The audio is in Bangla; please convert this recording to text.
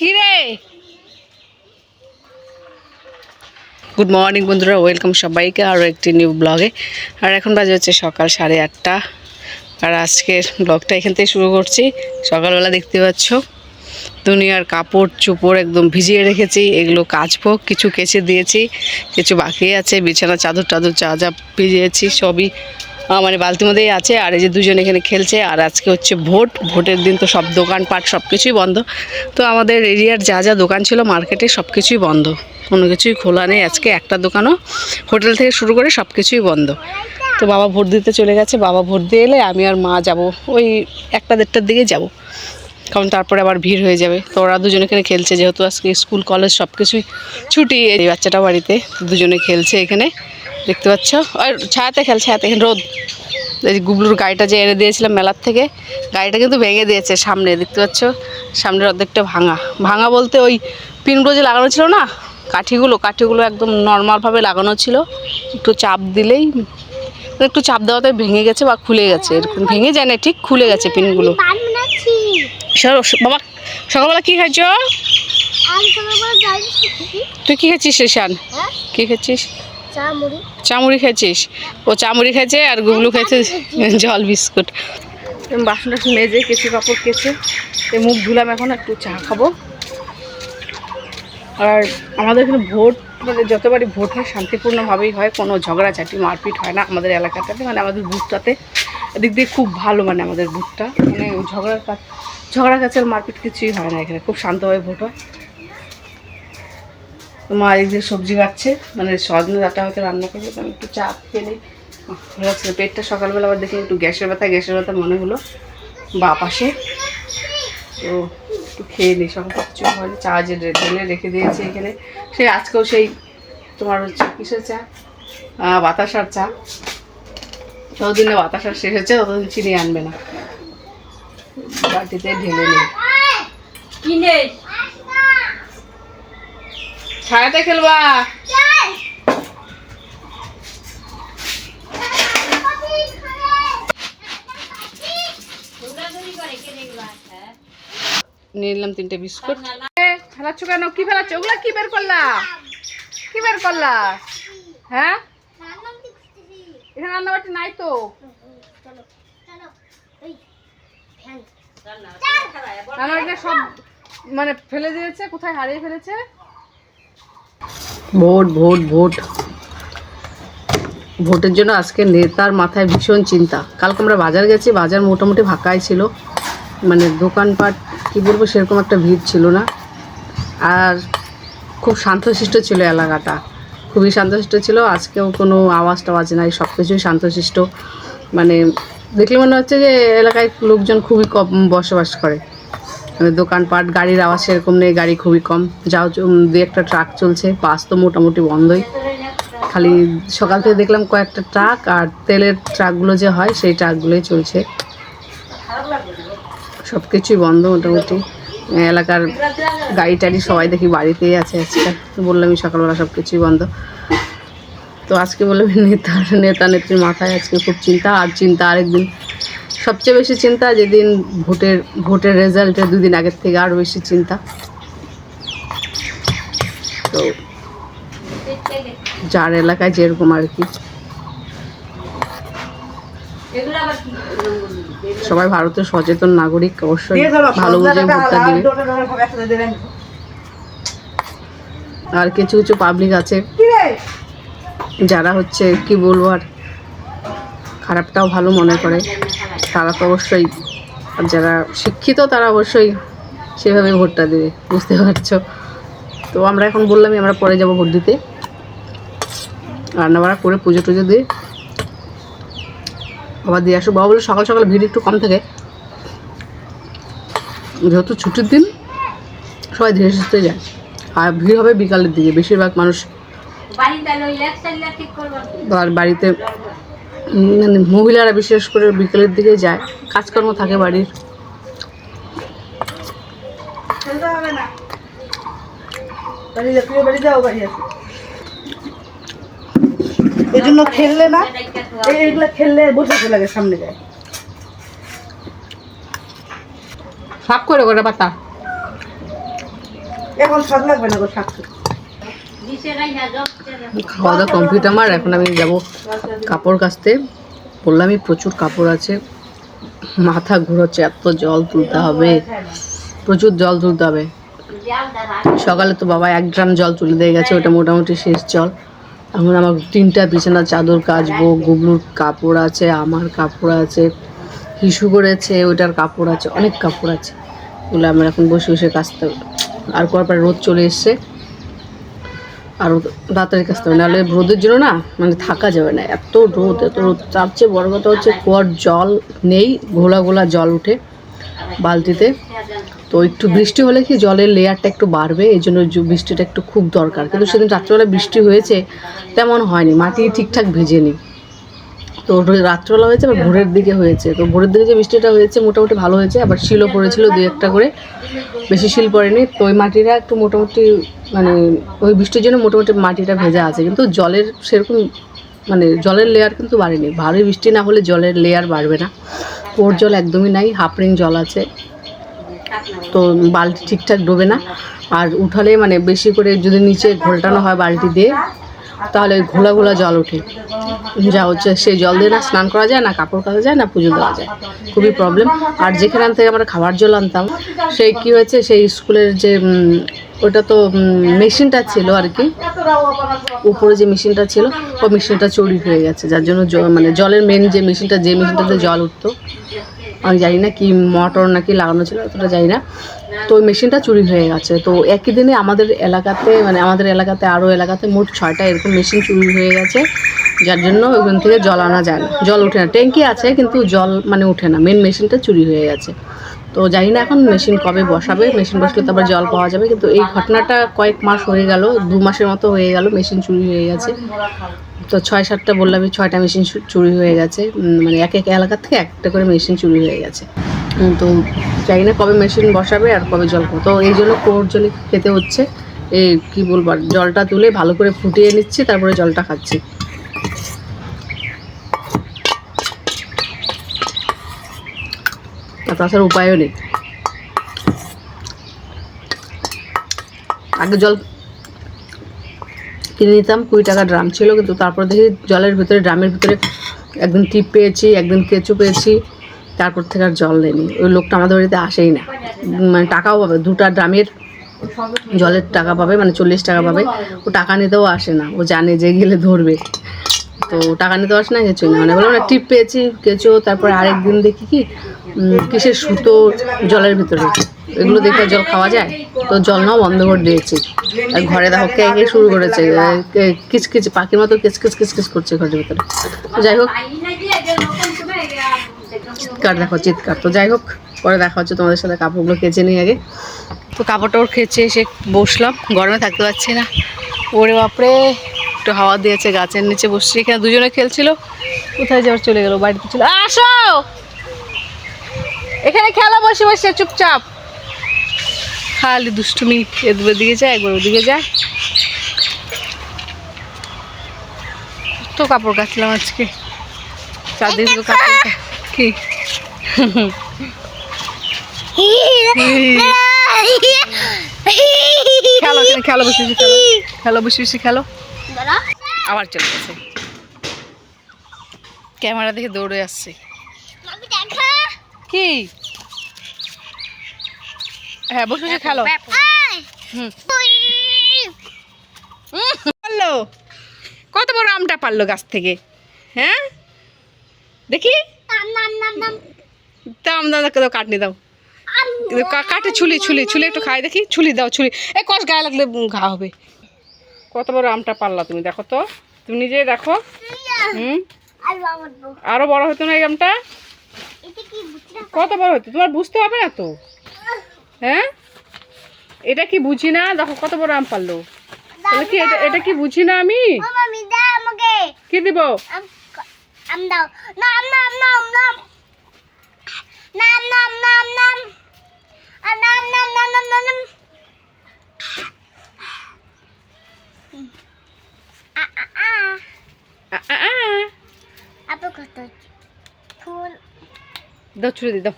কি রে গুড মর্নিং বন্ধুরা ওয়েলকাম সবাইকে আরও একটি নিউ ব্লগে আর এখন বাজে হচ্ছে সকাল সাড়ে আটটা। আর আজকের ব্লগটা এখান থেকে শুরু করছি। সকালবেলা দেখতে পাচ্ছ, দুনিয়ার কাপড় চোপড় একদম ভিজিয়ে রেখেছি, এগুলো কাচবো, কিছু কেচে দিয়েছি, কিছু বাকি আছে, বিছানা চাদর টাদর যা যা ভিজিয়েছি, সবই মানে বালতির মধ্যেই আছে, আর এই যে দুজন এখানে খেলছে, আর আজকে হচ্ছে ভোট। ভোটের দিন তো সব দোকানপাট সব কিছুই বন্ধ। তো আমাদের এরিয়ার যা যা দোকান ছিল, মার্কেটে সব কিছুই বন্ধ। কোনো কিছুই খোলা নেই আজকে, একটা দোকানও হোটেল থেকে শুরু করে সব কিছুই বন্ধ। তো বাবা ভোট দিতে চলে গেছে, বাবা ভোট দিয়ে এলে আমি আর মা যাব। ওই একটা দেড়টার দিকে যাব। কারণ তারপরে আবার ভিড় হয়ে যাবে। তো ওরা দুজনে এখানে খেলছে, যেহেতু আজকে স্কুল, কলেজ সব কিছুই ছুটি এই বাচ্চাটা বাড়িতে দুজনে খেলছে এখানে। দেখতে পাচ্ছ? আর ছায়াতে খেলছে ছায়াতে এখানে রোদ। এই গুবলুর গাড়িটা যে এনে দিয়েছিলাম মেলার থেকে গাড়িটা কিন্তু ভেঙে দিয়েছে সামনে দেখতে পাচ্ছ? সামনের অর্ধেকটা ভাঙা। ভাঙা বলতে ওই পিনগুলো যে লাগানো ছিল না কাঠিগুলো কাঠিগুলো একদম নর্মালভাবে লাগানো ছিল। একটু চাপ দিলেই একটু চাপ দেওয়াতে ভেঙে গেছে বা খুলে গেছে এরকম। ভেঙে যায় না ঠিক খুলে গেছে পিনগুলো। বাবা সকালবেলা কী খাইছ খেয়েছি তুই কী খাচ্ছিস রেশান? হ্যাঁ? কি খাচ্ছিস? চামুড়ি। খেয়েছিস? ও চামুড়ি খেয়েছে আর গুগলু খেয়েছে জল বিস্কুট। বাসন টাসন মেজে কেচে কাপড় কেচে মুখ ধুলাম এখন একটু চা খাব। আর আমাদের এখানে ভোট মানে যতবারই ভোট হয় শান্তিপূর্ণভাবেই হয় কোনো ঝগড়াঝাটি মারপিট হয় না আমাদের এলাকাটাতে মানে আমাদের বুথটাতে। এদিক দিয়ে খুব ভালো মানে আমাদের বুথটা মানে ঝগড়ার কাজ ঝগড়া কাছের মারপিট কিছুই হয় না এখানে খুব শান্তভাবে ভোট হয়। তো মা এই যে সবজি কাটছে মানে সজনে ডাটা হয়তো রান্না করবে আমি একটু চা খেলে ভালো লাগছে পেটটা সকালবেলা আবার দেখি একটু গ্যাসের ব্যথা গ্যাসের ব্যথা মনে হলো। বা পাশে তো একটু খেয়ে নিই সব কিছু হয়নি, চা যে ঢেলে রেখে দিয়েছি এখানে। সেই আজকেও সেই তোমার হচ্ছে কিসের চা? বাতাসার চা। ততদিনে বাতাসার শেষ হচ্ছে, ততদিন চিনি আনবে না। বাটিতে ঢেলে নেই। কিনে? ছায়াতে খেলবা। নিয়ে নিলাম তিনটে বিস্কুট। ফেলাচ্ছ কেন? কি ফেলাচ্ছ? ওগুলা কি বের করলা? কি বের করলা? হ্যাঁ? এখানে রান্নাবাটি নাই তো। রান্নাবাটিটা সব মানে ফেলে দিয়েছে, কোথায় হারিয়ে ফেলেছে? Vote vote vote. ভোটের জন্য আজকে নেতার মাথায় ভীষণ চিন্তা। কালকে আমরা বাজার গেছি, বাজার মোটামুটি ফাঁকাই ছিল। মানে দোকানপাট, কী বলব, সেরকম একটা ভিড় ছিল না। আর খুব শান্তশিষ্ট ছিল এলাকাটা। খুবই শান্তশিষ্ট ছিল, আজকেও কোনো আওয়াজ টাওয়াজ নাই সব কিছুই শান্তশিষ্ট। মানে দেখলে মনে হচ্ছে যে এলাকায় লোকজন খুবই কম বসবাস করে। মানে দোকানপাট, গাড়ির আওয়াজ সেরকম নেই, গাড়ি খুবই কম। যাও দু একটা ট্রাক চলছে, বাস তো মোটামুটি বন্ধই। খালি সকাল থেকে দেখলাম কয়েকটা ট্রাক আর তেলের ট্রাকগুলো যে হয়, সেই ট্রাকগুলোই চলছে। সব কিছুই বন্ধ মোটামুটি। এলাকার গাড়ি টাড়ি সবাই দেখি বাড়িতেই আছে আজকে। বললামই সকালবেলা সব কিছুই বন্ধ। তো আজকে বললাম নেতা নেতা নেত্রীর মাথায় আজকে খুব চিন্তা, আর চিন্তা আরেকদিন সবচেয়ে বেশি চিন্তা যেদিন ভোটের ভোটের রেজাল্টের দুদিন আগের থেকে আরও বেশি চিন্তা। তো যার এলাকায় যেরকম আর কি। সবাই ভারতের সচেতন নাগরিক অবশ্যই ভালো বুঝে ভোটটা দিবে। আর কিছু কিছু পাবলিক আছে। যারা হচ্ছে কি বলব আর খারাপটাও ভালো মনে করে। তারা তো অবশ্যই আর যারা শিক্ষিত তারা অবশ্যই সেভাবে ভোটটা দেবে বুঝতে পারছ? তো আমরা এখন বললামই আমরা পরে যাব ভোট দিতে। রান্নাবাড়া করে পুজো টুজো দিয়ে। আবার দিয়ে আসো। বাবা বলে সকাল সকাল ভিড় একটু কম থাকে। যেহেতু ছুটির দিন সবাই ধীরে সুস্থে যায়। আর ভিড় হবে বিকালের দিকে। বেশিরভাগ মানুষ আর বাড়িতে মানে মহিলারা বিশেষ করে বিকেলের দিকে যায়। কাজকর্ম থাকে বাড়ির। এই জন্য খেললে না এই- এইগুলা খেললে বসে লাগে সামনে যায়। সাফ করে করে পাতা। এখন স্বাদ লাগবে না গো শাক খাওয়া দাওয়া কমপ্লিট আমার, এখন আমি যাব কাপড় কাচতে। বললামই প্রচুর কাপড় আছে। মাথা ঘুরোচ্ছে, এত জল তুলতে হবে। প্রচুর জল তুলতে হবে। সকালে তো বাবা এক ড্রাম জল তুলে দিয়ে গেছে, ওটা মোটামুটি শেষ জল। এখন আমার তিনটা বিছানার চাদর কাচবো, গুবলুর কাপড় আছে, আমার কাপড় আছে, হিসু করেছে, ওইটার কাপড় আছে, অনেক কাপড় আছে। ওগুলো আমরা এখন বসে বসে কাচতে হবে। আর পরে রোদ চলে এসছে। আর তাড়াতাড়ি কাচতে হবে নাহলে রোদের জন্য না মানে থাকা যাবে না। এত রোদ এত রোদ। তার চেয়ে বড় কথা হচ্ছে কুয়ার জল নেই, ঘোলা ঘোলা জল উঠে বালতিতে। তো একটু বৃষ্টি হলে কি জলের লেয়ারটা একটু বাড়বে? এই জন্য বৃষ্টিটা একটু খুব দরকার। কিন্তু সেদিন রাত্রেবেলা বৃষ্টি হয়েছে, তেমন হয়নি। মাটি ঠিকঠাক ভেজেনি। তো রাত্রেবেলা হয়েছে, আবার ভোরের দিকে হয়েছে। তো ভোরের দিকে যে বৃষ্টিটা হয়েছে, মোটামুটি ভালো হয়েছে, আবার শিলও পড়েছিল দু একটা করে। বেশি শিল পড়েনি। তো ওই মাটিটা একটু মোটামুটি মানে ওই বৃষ্টির জন্য মোটামুটি মাটিটা ভেজা আছে। কিন্তু জলের সেরকম মানে জলের লেয়ার কিন্তু বাড়েনি। ভারী বৃষ্টি না হলে জলের লেয়ার বাড়বে না। ওর জল একদমই নাই হাফ রিং জল আছে। তো বালতি ঠিকঠাক ডোবে না। আর উঠালে মানে বেশি করে যদি নিচে ঘোলটানো হয় বালতি দিয়ে তাহলে ঘোলা ঘোলা জল ওঠে। যা হচ্ছে, সেই জল দিয়ে না স্নান করা যায়, না কাপড় কাচা যায়, না পুজো দেওয়া যায়। খুবই প্রবলেম আর যেখান থেকে আমরা খাবার জল আনতাম, সেই কি হয়েছে, সেই স্কুলের যে ওটা তো মেশিনটা ছিল আর কি। উপরে যে মেশিনটা ছিল ওই মেশিনটা চুরি হয়ে গেছে। যার জন্য মানে জলের মেন যে মেশিনটা, যে মেশিনটাতে জল উঠতো আমি জানি না কি মোটর নাকি লাগানো ছিল, অতটা জানি না। তো ওই মেশিনটা চুরি হয়ে গেছে। তো একই দিনে আমাদের এলাকাতে মানে আমাদের এলাকাতে, আরও এলাকাতে মোট ছয়টা এরকম মেশিন চুরি হয়ে গেছে, যার জন্য ওইখান থেকে জল আনা যায় না। জল ওঠে না। ট্যাঙ্কি আছে, কিন্তু জল মানে ওঠে না। মেন মেশিনটা চুরি হয়ে গেছে। তো জানি না এখন মেশিন কবে বসাবে। মেশিন বসলে তারপর জল পাওয়া যাবে। কিন্তু এই ঘটনাটা কয়েক মাস হয়ে গেল, দু মাসের মতো হয়ে গেল মেশিন চুরি হয়ে গেছে। তো ছয় সাতটা বললাম ছয়টা মেশিন চুরি হয়ে গেছে। মানে এক এক এলাকা থেকে একটা করে মেশিন চুরি হয়ে গেছে। তো জানি না কবে মেশিন বসাবে আর কবে জল। তো এই জন্য কোর জলে খেতে হচ্ছে। এই কী বলব জলটা তুলে ভালো করে ফুটিয়ে নিচ্ছি, তারপরে জলটা খাচ্ছি। তাছাড়া উপায়ও নেই। আগে জল কিনে নিতাম, কুড়ি টাকা ড্রাম ছিল কিন্তু তারপর দেখি জলের ভিতরে, ড্রামের ভিতরে একদিন টিপ পেয়েছি, একদিন কেঁচু পেয়েছি, তারপর থেকে আর জল নেই ওই লোকটা আমাদের বাড়িতে আসেই না। মানে টাকাও পাবে, দুটা ড্রামের জলের টাকা পাবে মানে চল্লিশ টাকা পাবে। ও টাকা নিতেও আসে না, ও জানে যে গেলে ধরবে। তো টাকা নিতে পারছি না কিছুই না। মানে বললাম টিপ পেয়েছি কেঁচো তারপরে আরেকদিন দেখি কি কিসের সুতো জলের ভিতরে। এগুলো দেখে জল খাওয়া যায়? তো জল নাও, বন্ধ করে দিয়েছি। আর ঘরে দেখো কে কে শুরু করেছে কিচকিচ পাখির মতো কিচকিচ কিচকিচ করছে ঘরের ভিতরে। যাই হোক। চিৎকার দেখো, চিৎকার। তো যাই হোক, পরে দেখা হচ্ছে তোমাদের সাথে কাপড়গুলো কেচে নিই আগে। তো কাপড়টা ওর খেচে এসে বসলাম। গরমে থাকতে পারছি না। ওরে বাপরে! একটু হাওয়া দিয়েছে, গাছের নিচে বসছি। এখানে দুজনে খেলছিল, কোথায় যাওয়ার চলে গেল, বাড়িতে ছিল আসো! এখানে খেলা বসে বসে, চুপচাপ। খালি দুষ্টুমি এদিকে দিকে যায়, একবার ওদিকে যায়। তো কাপড় কাচলাম আজকে। চারদিকে তো কাপড় কি? খেলো খেলো, বসে বসে খেলো। খেলো, বসে বসে খেলো। আবার চলে গেছে। ক্যামেরা দেখে দৌড়ে আসছে। কি? হ্যাঁ বসে বসে খেলো। হুম। পারল? কত বড় আমটা পারল গাছ থেকে? হ্যাঁ? দেখি। নাম নাম দাও কাটনি দাও। কাটে ছুলি ছুলি ছুলি একটু খাই দেখি। ছুলি দাও ছুলি। এ কষ গায়ে লাগলে ঘা হবে। কত বড় আমটা পারলা তুমি দেখো তো। তুমি নিজে দেখো। হুম? আর বড় হতো না এই আমটা? না কত বড় হতো? তোমার বুঝতে হবে না তো। হ্যাঁ? এটা কি বুঝি না? দেখো কত বড় আম পারল। তাহলে কি এটা এটা কি বুঝি না আমি? কি দিব? আম দাও। নাম নাম దో చూడు దో